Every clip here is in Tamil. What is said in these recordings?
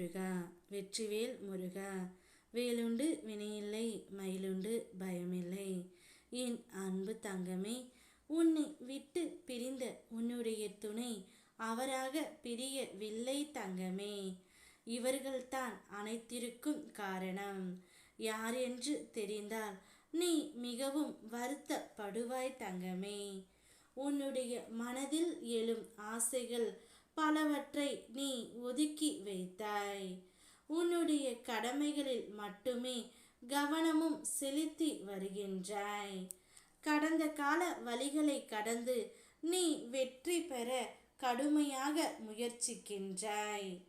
முருகா வெற்றிவேல் முருகா வேலுண்டு வினையில்லை மயிலுண்டு பயமில்லை. என் அன்பு தங்கமே உன்னை விட்டு பிரிந்த உன்னுடைய துணை அவராக பிரியவில்லை தங்கமே. இவர்கள்தான் அனைத்திற்கும் காரணம். யார் என்று தெரிந்தால் நீ மிகவும் வருத்தப்படுவாய் தங்கமே. உன்னுடைய மனதில் எழும் ஆசைகள் பலவற்றை நீ ஒதுக்கி வைத்தாய். உன்னுடைய கடமைகளில் மட்டுமே கவனமும் செலுத்தி வருகின்றாய். கடந்த கால வழிகளை கடந்து நீ வெற்றி பெற கடுமையாக முயற்சிக்கின்றாய்.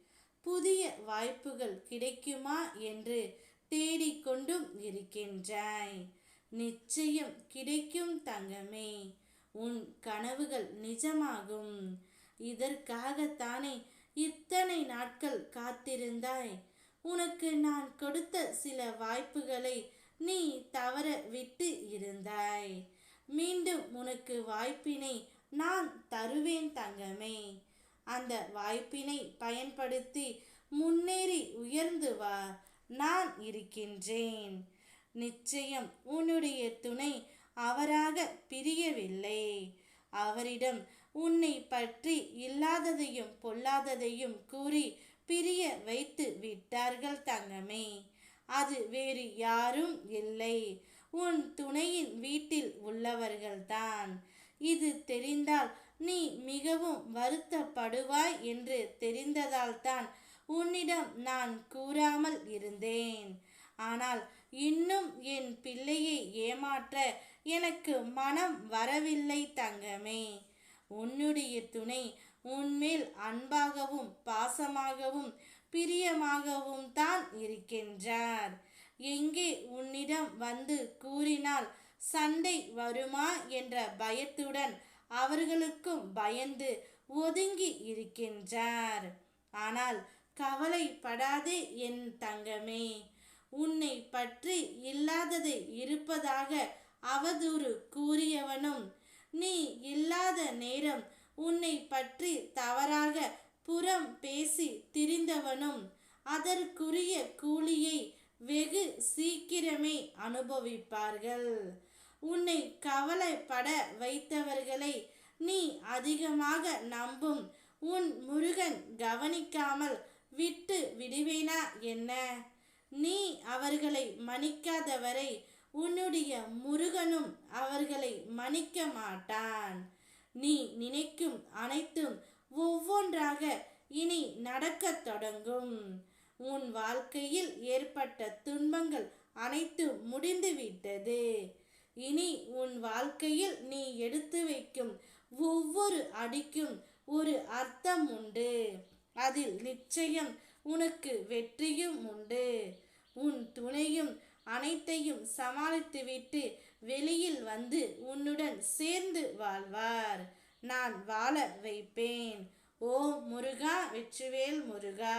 புதிய வாய்ப்புகள் கிடைக்குமா என்று தேடிக்கொண்டும் இருக்கின்றாய். நிச்சயம் கிடைக்கும் தங்கமே. உன் கனவுகள் நிஜமாகும். இதற்காகத்தானே இத்தனை நாட்கள் காத்திருந்தாய்? உனக்கு நான் கொடுத்த சில வாய்ப்புகளை நீ தவற விட்டு இருந்தாய். மீண்டும் உனக்கு வாய்ப்பினை நான் தருவேன் தங்கமே. அந்த வாய்ப்பினை பயன்படுத்தி முன்னேறி உயர்ந்து வா. நான் இருக்கின்றேன். நிச்சயம் உன்னுடைய துணை அவராக பிரியவில்லை. அவரிடம் உன்னை பற்றி இல்லாததையும் பொல்லாததையும் கூறி பிரிய வைத்து விட்டார்கள் தங்கமே. அது வேறு யாரும் இல்லை. உன் துணையின் வீட்டில் உள்ளவர்கள்தான். இது தெரிந்தால் நீ மிகவும் வருத்தப்படுவாய் என்று தெரிந்ததால்தான் உன்னிடம் நான் கூறாமல் இருந்தேன். ஆனால் இன்னும் என் பிள்ளையை ஏமாற்ற எனக்கு மனம் வரவில்லை தங்கமே. உன்னுடைய துணை உன்மேல் அன்பாகவும் பாசமாகவும் பிரியமாகவும் தான் இருக்கின்றார். எங்கே உன்னிடம் வந்து கூறினால் சண்டை வருமா என்ற பயத்துடன் அவர்களுக்கும் பயந்து ஒதுங்கி இருக்கின்றார். ஆனால் கவலைப்படாதே என் தங்கமே உன்னை பற்றி இல்லாதது இருப்பதாக அவதூறு கூறியவனும் நீ இல்லாத நேரம் உன்னை பற்றி தவறாக புறம் பேசி திரிந்தவனும் அதற்குரிய கூலியை வெகு சீக்கிரமே அனுபவிப்பார்கள். உன்னை கவலைப்பட வைத்தவர்களை நீ அதிகமாக நம்பும். உன் முருகன் கவனிக்காமல் விட்டு விடுவேனா என்ன? நீ அவர்களை மன்னிக்காதவரை உன்னுடைய முருகனும் அவர்களை மன்னிக்க மாட்டான். நீ நினைக்கும் அனைத்தும் ஒவ்வொன்றாக இனி நடக்கத் தொடங்கும். உன் வாழ்க்கையில் ஏற்பட்ட துன்பங்கள் அனைத்தும் முடிந்துவிட்டது. இனி உன் வாழ்க்கையில் நீ எடுத்து வைக்கும் ஒவ்வொரு அடிக்கும் ஒரு அர்த்தம் உண்டு. அதில் நிச்சயம் உனக்கு வெற்றியும் உண்டு. அனைத்தையும் சமாளித்துவிட்டு வெளியில் வந்து உன்னுடன் சேர்ந்து வாழ்வார். நான் வாழ வைப்பேன். ஓ முருகா வெற்றிவேல் முருகா.